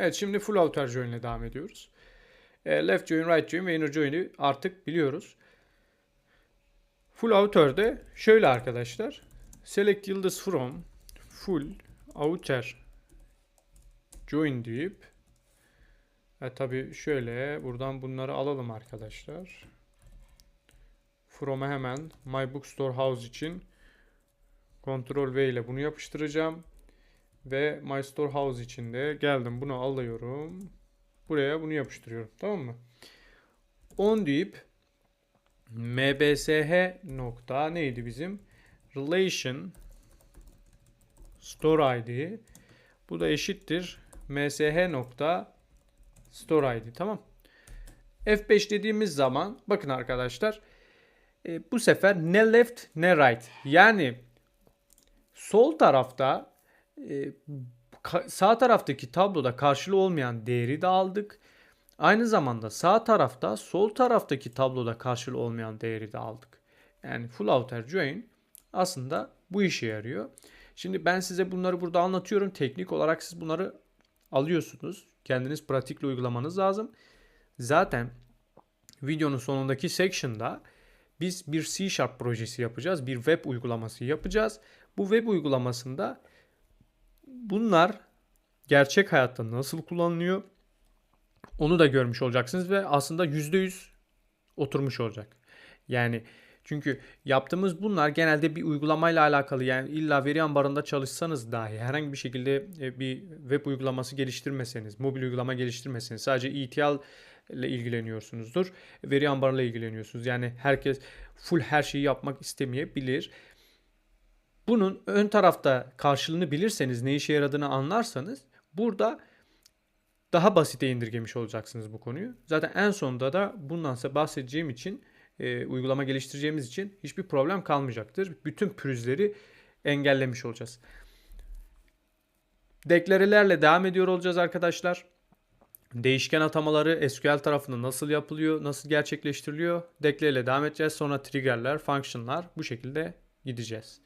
Evet şimdi full outer join ile devam ediyoruz. E, left join, right join ve inner join'i artık biliyoruz. Full outer'de şöyle arkadaşlar. Select yıldız from full outer join deyip e, tabi şöyle buradan bunları alalım arkadaşlar. From'a hemen My Bookstore House için Ctrl V ile bunu yapıştıracağım. Ve My Store House için de geldim bunu alıyorum. Buraya bunu yapıştırıyorum. Tamam mı? 10 deyip mbsh nokta neydi bizim? Relation store id bu da eşittir msh nokta store id tamam. F5 dediğimiz zaman bakın arkadaşlar e, bu sefer ne left ne right yani sol tarafta e, ka- sağ taraftaki tabloda karşılığı olmayan değeri de aldık. Aynı zamanda sağ tarafta sol taraftaki tabloda karşılığı olmayan değeri de aldık. Yani full outer join aslında bu işe yarıyor. Şimdi ben size bunları burada anlatıyorum. Teknik olarak siz bunları alıyorsunuz. Kendiniz pratikle uygulamanız lazım. Zaten videonun sonundaki section'da biz bir C Sharp projesi yapacağız. Bir web uygulaması yapacağız. Bu web uygulamasında bunlar gerçek hayatta nasıl kullanılıyor onu da görmüş olacaksınız ve aslında %100 oturmuş olacak. Yani çünkü yaptığımız bunlar genelde bir uygulamayla alakalı yani illa veri ambarında çalışsanız dahi herhangi bir şekilde e, bir web uygulaması geliştirmeseniz, mobil uygulama geliştirmeseniz sadece ETL ile ilgileniyorsunuzdur. Veri ambarıyla ilgileniyorsunuz. Yani herkes full her şeyi yapmak istemeyebilir. Bunun ön tarafta karşılığını bilirseniz, ne işe yaradığını anlarsanız burada daha basite indirgemiş olacaksınız bu konuyu. Zaten en sonunda da bundan size bahsedeceğim için e, uygulama geliştireceğimiz için hiçbir problem kalmayacaktır. Bütün pürüzleri engellemiş olacağız. Deklarelerle devam ediyor olacağız arkadaşlar. Değişken atamaları SQL tarafında nasıl yapılıyor, nasıl gerçekleştiriliyor? Dekle ile devam edeceğiz. Sonra triggerler, functionlar bu şekilde gideceğiz.